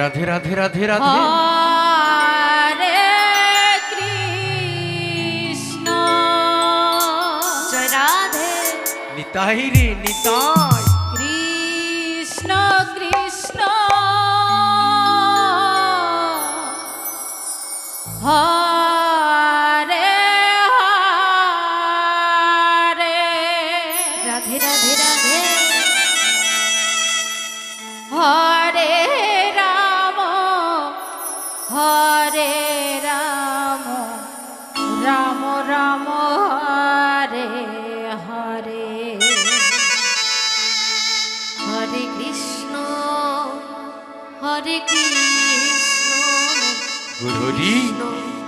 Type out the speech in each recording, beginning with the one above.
রাধে রাধে রাধে রাধে। হরে কৃষ্ণ। রাধে। নিতাই রে Nitai.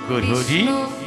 Good Ji.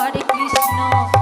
Hare Krishna.